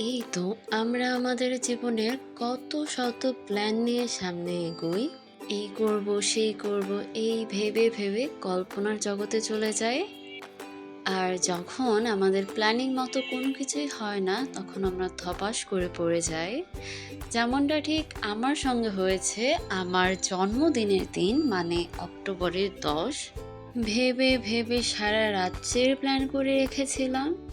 এই তো আমরা আমাদের জীবনের কত শত প্ল্যান নিয়ে সামনে এগোই। এই করব, সেই করব, এই ভেবে ভেবে কল্পনার জগতে চলে যায় আর যখন আমাদের প্ল্যানিং মতো কোনো কিছুই হয় না, তখন আমরা ধপাস করে পড়ে যাই। যেমনটা ঠিক আমার সঙ্গে হয়েছে, আমার জন্মদিনের দিন মানে অক্টোবরের দশ, ভেবে ভেবে সারা রাজ্যের প্ল্যান করে রেখেছিলাম।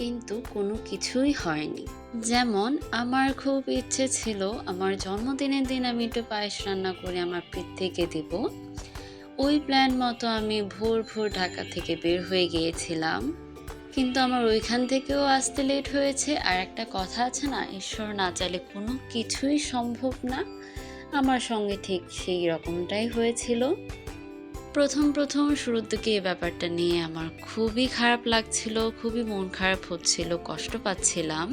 কিন্তু কোনো কিছুই হয়নি। যেমন, আমার খুব ইচ্ছে ছিল আমার জন্মদিনের দিন আমি একটু পায়েস রান্না করে আমার পিত্তিকে দিব। ওই প্ল্যান মতো আমি ভোর ভোর ঢাকা থেকে বের হয়ে গিয়েছিলাম। কিন্তু আমার ওইখান থেকেও আসতে লেট হয়েছে। আর একটা কথা আছে না, ঈশ্বর না চাইলে কোনো কিছুই সম্ভব না। আমার সঙ্গে ঠিক সেই রকমটাই হয়েছিল। প্রথম প্রথম শুরুর দিকে এই ব্যাপারটা নিয়ে আমার খুবই খারাপ লাগছিল, খুবই মন খারাপ হচ্ছিল, কষ্ট পাচ্ছিলাম।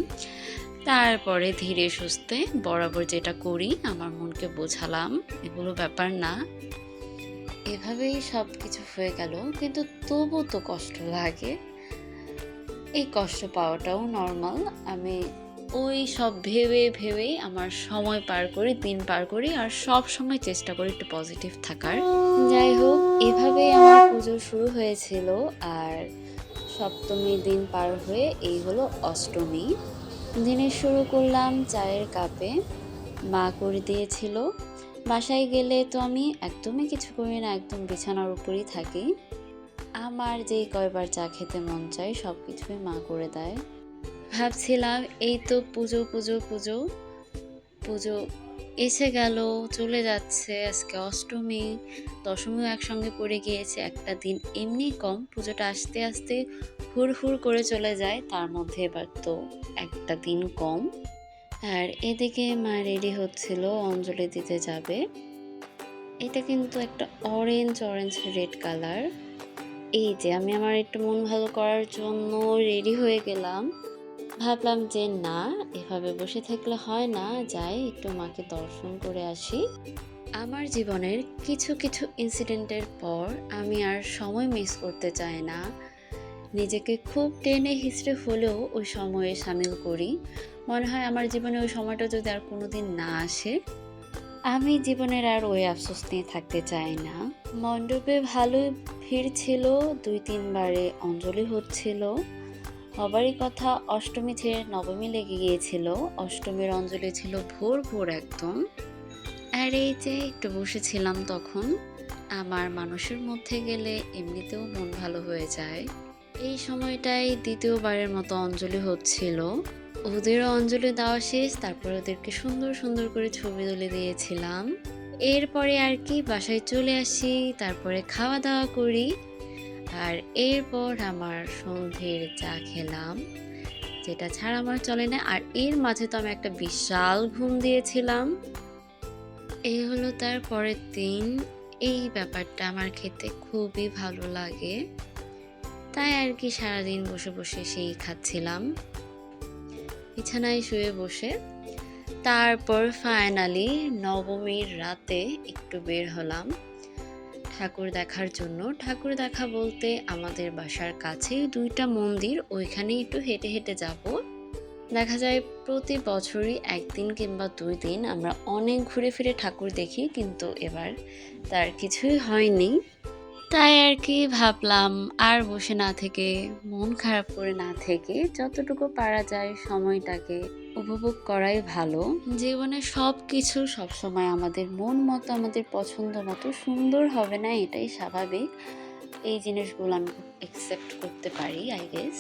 তারপরে ধীরে সুস্থে বরাবর যেটা করি, আমার মনকে বোঝালাম, এগুলো ব্যাপার না। এভাবেই সব কিছু হয়ে গেল, কিন্তু তবু তো কষ্ট লাগে। এই কষ্ট পাওয়াটাও নর্মাল আমি ওই সব ভেবে ভেবেই আমার সময় পার করি, দিন পার করি, আর সব সময় চেষ্টা করি একটু পজিটিভ থাকার। যাই হোক এভাবেই আমার পুজো শুরু হয়েছিল আর সপ্তমীর দিন পার হয়ে এই হলো অষ্টমী। দিনে শুরু করলাম চায়ের কাপে। মা করে দিয়েছিল। বাসায় গেলে তো আমি একদমই কিছু করি না, একদম বিছানার উপরেই থাকি। আমার যেই কয়বার চা খেতে মন চায় সব কিছুই মা করে দেয়। ভাবছিলাম এই তো পুজো পুজো পুজো। পুজো এসে গেল, চলে যাচ্ছে আজকে অষ্টমী। দশমীও একসঙ্গে পড়ে গিয়েছে, একটা দিন এমনি কম, পুজোটা আসতে আসতে হুড় হুড় করে চলে যায়, তার মধ্যে এবার তো একটা দিন কম। আর এদিকে মা রেডি হচ্ছিল, অঞ্জলি দিতে যাবে। এটা কিন্তু একটা অরেঞ্জ অরেঞ্জ রেড কালার এই যে আমি আমার একটু মন ভালো করার জন্য রেডি হয়ে গেলাম। ভাবলাম যে না, এভাবে বসে থাকলে হয় না, যাই একটু মাকে দর্শন করে আসি। আমার জীবনের কিছু কিছু ইনসিডেন্টের পর আমি আর সময় মিস করতে চাই না। নিজেকে খুব টেনে হিসড়ে হলেও ওই সময়ে সামিল করি। মনে হয় আমার জীবনে ওই সময়টা যদি আর কোনোদিন না আসে, আমি জীবনের আর ওই আফসোস নিয়ে থাকতে চাই না। মণ্ডপে ভালো ভিড় ছিল দুই তিনবারে অঞ্জলি হচ্ছিল। হবারই কথা অষ্টমী ছেড়ে নবমী লেগে গিয়েছিল, অষ্টমীর অঞ্জলি ছিল ভোর ভোর একদম। আর এই যে একটু বসেছিলাম তখন, আমার মানুষের মধ্যে গেলে এমনিতেও মন ভালো হয়ে যায়। এই সময়টাই দ্বিতীয়বারের মতো অঞ্জলি হচ্ছিল। ওদেরও অঞ্জলি দেওয়া শেষ, তারপর ওদেরকে সুন্দর সুন্দর করে ছবি তুলে দিয়েছিলাম। এরপরে আর কি, বাসায় চলে আসি, তারপরে খাওয়া দাওয়া করি। আর এরপর আমার সন্ধ্যের চা খেলাম, যেটা ছাড়া আমার চলে না। আর এর মাঝে তো আমি একটা বিশাল ঘুম দিয়েছিলাম। এই হলো তার পরের দিন। এই ব্যাপারটা আমার খেতে খুবই ভালো লাগে। তাই আর কি সারাদিন বসে বসে সেই খাচ্ছিলাম। বিছানায় শুয়ে বসে তারপর ফাইনালি নবমীর রাতে একটু বের হলাম। ঠাকুর দেখার জন্য, ঠাকুর দেখা বলতে আমাদের বাসার কাছেই দুইটা মন্দির ওইখানে একটু হেঁটে হেঁটে যাব। দেখা যায় প্রতি বছরই একদিন কিংবা দুই দিন আমরা অনেক ঘুরে ফিরে ঠাকুর দেখি, কিন্তু এবার তার কিছুই হয়নি। তাই আর কি ভাবলাম, আর বসে না থেকে, মন খারাপ করে না থেকে যতটুকু পারা যায় সময়টাকে উপভোগ করাই ভালো। জীবনে সব কিছু সবসময় আমাদের মন মতো, আমাদের পছন্দ মতো সুন্দর হবে না, এটাই স্বাভাবিক। এই জিনিসগুলো আমি অ্যাকসেপ্ট করতে পারি আই গেস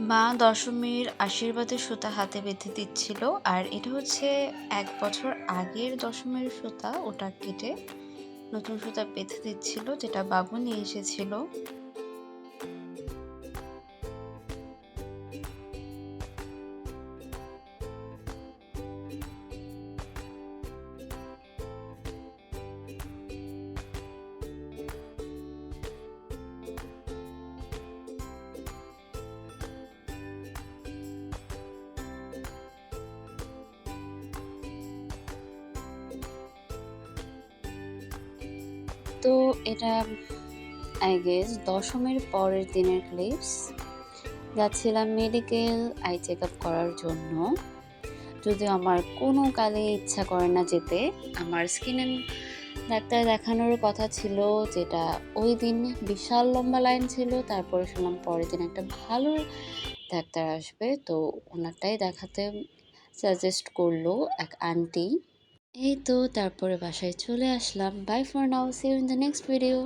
মা দশমীর আশীর্বাদের সুতা হাতে বেঁধে দিচ্ছিল, আর এটা হচ্ছে এক বছর আগের দশমীর সুতা, ওটা কেটে নতুন সুতা বেঁধে দিচ্ছিল, যেটা বাবু নিয়ে এসেছিল। তো এটা আই গেস দশমের পরের দিনের ক্লিপস যাচ্ছিলাম মেডিকেল আই চেক আপ করার জন্য। যদিও আমার কোনো কালে ইচ্ছা করে না যেতে, আমার স্কিনের ডাক্তার দেখানোর কথা ছিল যেটা ওই দিন বিশাল লম্বা লাইন ছিল, তারপরে শুনলাম পরের দিন একটা ভালো ডাক্তার আসবে। তো ওনারটাই দেখাতে সাজেস্ট করল এক আন্টি এই তো তারপরে বাসায় চলে আসলাম। Bye for now see in the next video